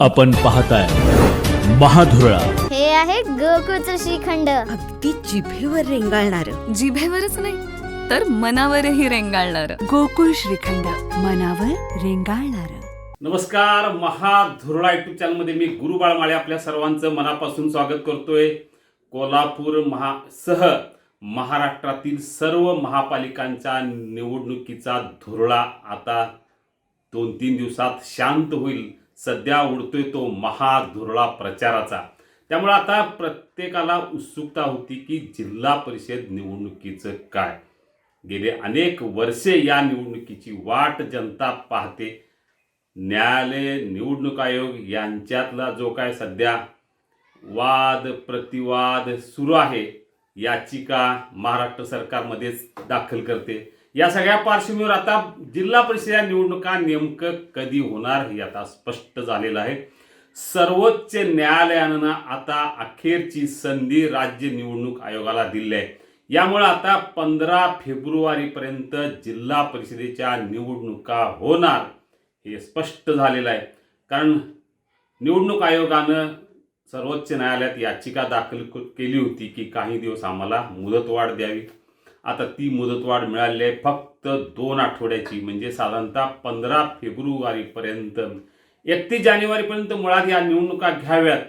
आपण पाहताय महाधुरळा. हे आहे गोकुळचं श्रीखंड. अगदी जिभेवर रेंगाळणार. जिभेवरच नाही तर मनावरही रेंगाळणार. गोकुळ श्रीखंड मनावर रेंगाळणार. नमस्कार महाधुरळा युट्यूब चॅनलमध्ये मी गुरु बाळमाळे आपल्या सर्वांचं मनापासून स्वागत करतोय. कोल्हापूर महा सह महाराष्ट्रातील सर्व महापालिकांच्या निवडणुकीचा धुरळा आता दोन तीन दिवसात शांत होईल. सध्या उडतोय तो महाधुरळा प्रचाराचा. त्यामुळे आता प्रत्येकाला उत्सुकता होती की जिल्हा परिषद निवडणुकीचं काय? गेले अनेक वर्षे या निवडणुकीची वाट जनता पाहते. न्यायालय निवडणूक आयोग यांच्यातला जो काय सध्या वाद प्रतिवाद सुरू आहे याचिका महाराष्ट्र सरकारमध्येच दाखल करते. या सगळ्या पार्श्वभूमीवर आता जिल्हा परिषद या निवडणुका नेमकं कधी होणार हे आता स्पष्ट झालेलं आहे. सर्वोच्च न्यायालयानं आता अखेरची संधी राज्य निवडणूक आयोगाला दिली आहे यामुळे आता पंधरा फेब्रुवारीपर्यंत जिल्हा परिषदेच्या निवडणुका होणार हे स्पष्ट झालेलं आहे. कारण निवडणूक आयोगानं सर्वोच्च न्यायालयात याचिका दाखल केली होती की काही दिवस आम्हाला मुदतवाढ द्यावी. आता ती मुदतवाढ मिळाली आहे फक्त दोन आठवड्याची. म्हणजे साधारणतः पंधरा फेब्रुवारीपर्यंत एकतीस जानेवारीपर्यंत मुळात या निवडणुका घ्याव्यात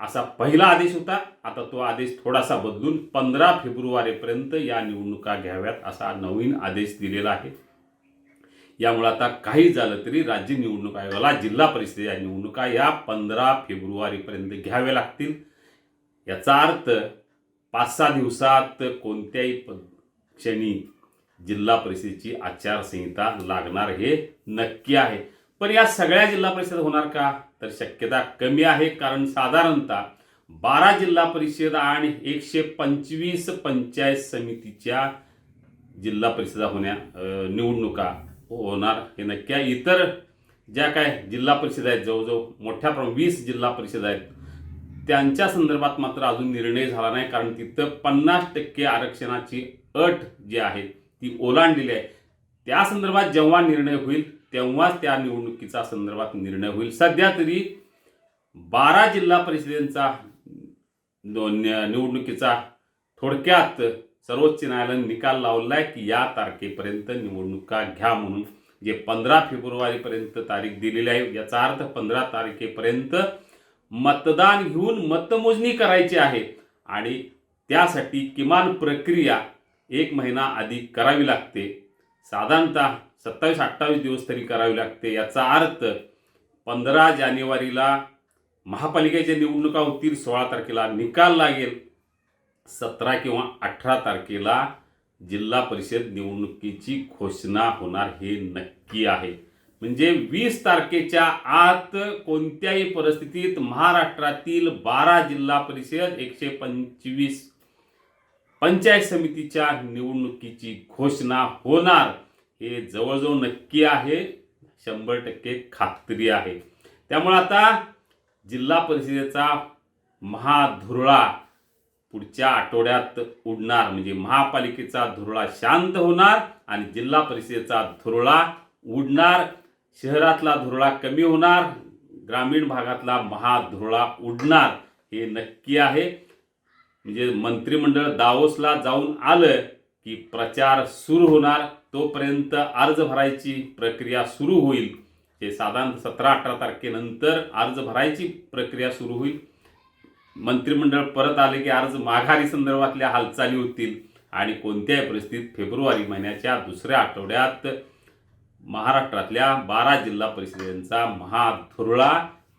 असा पहिला आदेश होता. आता तो आदेश थोडासा बदलून पंधरा फेब्रुवारीपर्यंत या निवडणुका घ्याव्यात असा नवीन आदेश दिलेला आहे. यामुळे आता काही झालं तरी राज्य निवडणूक आयोगाला जिल्हा परिषद या निवडणुका या पंधरा फेब्रुवारीपर्यंत घ्याव्या लागतील. याचा अर्थ पाच सहा दिवसात कोणत्याही प- क्षणी जिल्हा परिषदेची आचारसंहिता लागणार हे नक्की आहे. पण या सगळ्या जिल्हा परिषद होणार का? तर शक्यता कमी आहे कारण साधारणतः बारा जिल्हा परिषद आणि एकशे पंचवीस पंचायत समितीच्या जिल्हा परिषदा होण्या निवडणुका होणार हे नक्की आहे. इतर ज्या काय जिल्हा परिषद आहेत जवळजवळ मोठ्या प्रमाणात वीस जिल्हा परिषद आहेत त्यांच्या संदर्भात मात्र अजून निर्णय झाला नाही. कारण तिथं पन्नास टक्के आरक्षणाची अट जी आहे ती ओलांडलेली आहे. त्या संदर्भात जेव्हा निर्णय होईल तेव्हाच त्या निवडणुकीचा संदर्भात निर्णय होईल. सध्या तरी बारा जिल्हा परिषदेचा न- निवडणुकीचा थोडक्यात सर्वोच्च न्यायालयाने निकाल लावला आहे की या तारखेपर्यंत निवडणुका घ्या म्हणून. जे पंधरा फेब्रुवारीपर्यंत तारीख दिलेली आहे याचा अर्थ पंधरा तारखेपर्यंत मतदान घेऊन मतमोजणी करायची आहे. आणि त्यासाठी किमान प्रक्रिया एक महिना आधी करावी लागते. साधारणतः सत्तावीस अठ्ठावीस दिवस तरी करावी लागते. याचा अर्थ पंधरा जानेवारीला महापालिकेच्या निवडणुका होतील सोळा तारखेला निकाल लागेल. सतरा किंवा अठरा तारखेला जिल्हा परिषद निवडणुकीची घोषणा होणार हे नक्की आहे. म्हणजे वीस तारखेच्या आत कोणत्याही परिस्थितीत महाराष्ट्रातील बारा जिल्हा परिषद एकशे पंचवीस पंचायत समितीच्या निवडणुकीची घोषणा होणार. हे जवळजवळ नक्की आहे. शंभर टक्के खात्री आहे. त्यामुळे आता जिल्हा परिषदेचा महाधुरळा पुढच्या आठवड्यात उडणार. म्हणजे महापालिकेचा धुरळा शांत होणार आणि जिल्हा परिषदेचा धुरळा उडणार. शहरातला धुरळा कमी होणार. ग्रामीण भागातला महाधुरळा उडणार. हे नक्की आहे. म्हणजे मंत्रिमंडळ दावोसला जाऊन आलं की प्रचार सुरू होणार तोपर्यंत अर्ज भरायची प्रक्रिया सुरू होईल. हे साधारण सतरा अठरा तारखेनंतर अर्ज भरायची प्रक्रिया सुरू होईल. मंत्रिमंडळ परत आले की अर्ज माघारी संदर्भातल्या हालचाली होतील. आणि कोणत्याही परिस्थितीत फेब्रुवारी महिन्याच्या दुसऱ्या आठवड्यात महाराष्ट्रातल्या बारा जिल्हा परिषदेचा महाधुरळा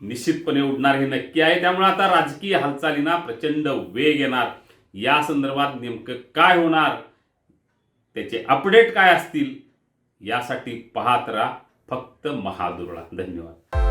निश्चितपणे उडणार हे नक्की आहे. त्यामुळे आता राजकीय हालचालींना प्रचंड वेग येणार. या संदर्भात नेमकं काय होणार? त्याचे अपडेट काय असतील? यासाठी पाहत राहा. फक्त महाधुरळा धन्यवाद.